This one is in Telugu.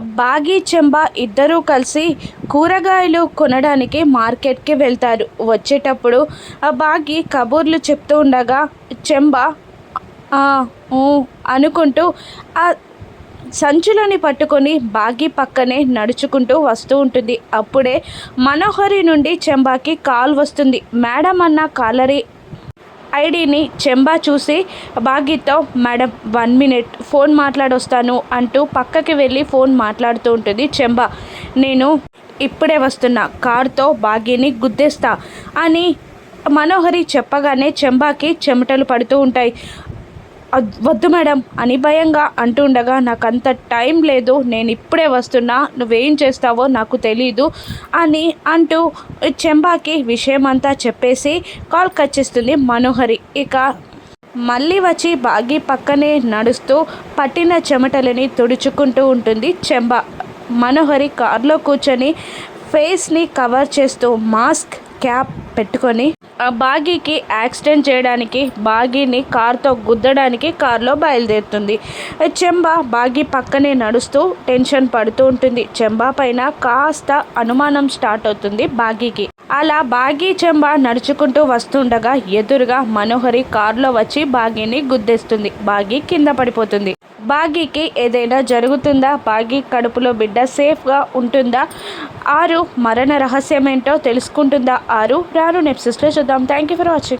బాగి చెంబ ఇద్దరూ కలిసి కూరగాయలు కొనడానికి మార్కెట్కి వెళ్తారు. వచ్చేటప్పుడు ఆ బాగి కబుర్లు చెప్తూ ఉండగా చెంబ అనుకుంటూ ఆ సంచులని పట్టుకొని బాగి పక్కనే నడుచుకుంటూ వస్తూ ఉంటుంది. అప్పుడే మనోహరి నుండి చెంబాకి కాల్ వస్తుంది. మేడం అన్న కాలరీ ఐడిని చెంబా చూసి భాగ్యతో మేడం వన్ మినిట్ ఫోన్ మాట్లాడొస్తాను అంటూ పక్కకి వెళ్ళి ఫోన్ మాట్లాడుతూ ఉంటుంది చెంబా. నేను ఇప్పుడే వస్తున్నా కారుతో బాగీని గుద్దేస్తా అని మనోహరి చెప్పగానే చెంబాకి చెమటలు పడుతూ ఉంటాయి. వద్దు మేడం అని భయంగా అంటుండగా నాకు అంత టైం లేదు నేను ఇప్పుడే వస్తున్నా నువ్వేం చేస్తావో నాకు తెలీదు అని అంటూ చెంబాకి విషయం అంతా చెప్పేసి కాల్ కట్ చేస్తుంది మనోహరి. ఇక మళ్ళీ వచ్చి బాగి పక్కనే నడుస్తూ పట్టిన చెమటలని తుడుచుకుంటూ ఉంటుంది చెంబ. మనోహరి కారులో కూర్చొని ఫేస్ని కవర్ చేస్తూ మాస్క్ క్యాప్ పెట్టుకొని బాగీకి యాక్సిడెంట్ చేయడానికి బాగీని కార్తో గుద్దడానికి కారులో బయలుదేరుతుంది. చెంబ బాగీ పక్కనే నడుస్తూ టెన్షన్ పడుతూ ఉంటుంది. చెంబా పైన కాస్త అనుమానం స్టార్ట్ అవుతుంది బాగీకి. అలా బాగీ చెంబ నడుచుకుంటూ వస్తుండగా ఎదురుగా మనోహరి కారులో వచ్చి బాగీని గుద్దేస్తుంది. బాగీ కింద పడిపోతుంది. బాగీకి ఏదైనా జరుగుతుందా? బాగీ కడుపులో బిడ్డ సేఫ్గా ఉంటుందా? ఆరు మరణ రహస్యం ఏంటో తెలుసుకుంటుందా? ఆరు రాను నెప్సిస్లో చూద్దాం. Thank you for watching